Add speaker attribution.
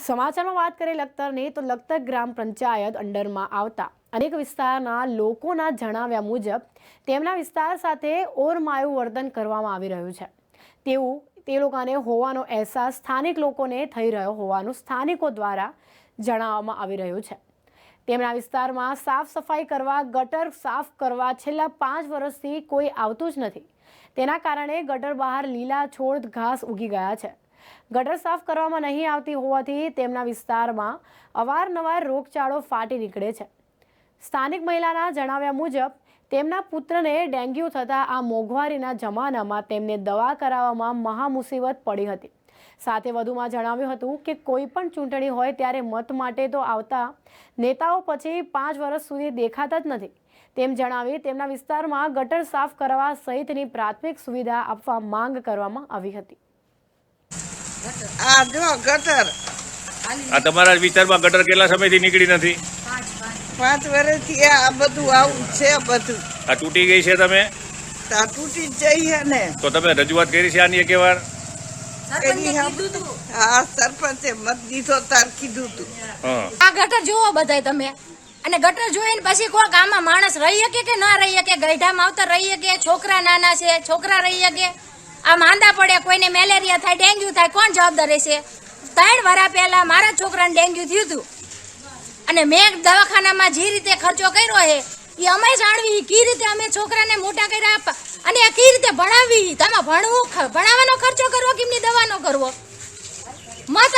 Speaker 1: સમાચારમાં વાત કરીએ લખતરની, તો લખતર ગ્રામ પંચાયત અંડરમાં આવતા અનેક વિસ્તારના લોકોના જણાવ્યા મુજબ તેમના વિસ્તાર સાથે ઓરમાયું વર્તન કરવામાં આવી રહ્યું છે. તેવું તે લોકોને હોવાનો અહેસાસ સ્થાનિક લોકોને થઈ રહ્યો હોવાનું સ્થાનિકો દ્વારા જણાવવામાં આવી રહ્યું છે. તેમના વિસ્તારમાં સાફ સફાઈ કરવા, ગટર સાફ કરવા છેલ્લા પાંચ વર્ષથી કોઈ આવતું જ નથી. તેના કારણે ગટર બહાર લીલા છોડ ઘાસ ઉગી ગયા છે. ગટર સાફ કરવામાં નહીં આવતી હોવાથી તેમના વિસ્તારમાં અવારનવાર રોગચાળો ફાટી નીકળે છે. સ્થાનિક મહિલાના જણાવ્યા મુજબ, તેમના પુત્રને ડેન્ગ્યુ થતાં આ મોંઘવારીના જમાનામાં તેમને દવા કરાવવામાં મહામુસીબત પડી હતી. સાથે વધુમાં જણાવ્યું હતું કે, કોઈ પણ ચૂંટણી હોય ત્યારે મત માટે તો આવતા નેતાઓ પછી પાંચ વર્ષ સુધી દેખાતા જ નથી. તેમ જણાવી તેમના વિસ્તારમાં ગટર સાફ કરવા સહિતની પ્રાથમિક સુવિધા આપવા માંગ કરવામાં આવી હતી.
Speaker 2: આ જો ગટર.
Speaker 3: આ તમારા વિસ્તારમાં ગટર કેટલા સમયથી નીકળી નથી?
Speaker 2: પાંચ વર્ષથી આ બધું આવું છે બધું.
Speaker 3: આ તૂટી ગઈ છે તમે?
Speaker 2: આ તૂટી જઈ જઈએ ને.
Speaker 3: તો તમે રજૂઆત કરી છે આની એક વાર
Speaker 2: હા સરપંચે મત દીધો તાર કીધું તું.
Speaker 4: આ ગટર જુઓ બધાય તમે. અને ગટર જોઈને પછી કોક આમાં માણસ રહી શકે કે ના રહી શકે? ગઈઢામાં આવતા રહી શકે? છોકરા નાના છે છોકરા રહી શકે? આ માંદા પડે કોઈને મેલેરિયા થાય, ડેન્ગ્યુ થાય, કોણ જવાબદાર રહેશે? ત્રણ વરા પહેલા મારા છોકરાને ડેન્ગ્યુ થયું હતું. અને મેં દવાખાનામાં જે રીતે ખર્ચો કર્યો છે એ અમે જાણવી કઈ રીતે અમે છોકરાને મોટા કર્યા આપ- અને કઈ રીતે ભણાવી? તમે ભણવું ભણાવવાનો ખર્ચો કરવો, કેમની દવાનો કરવો? મત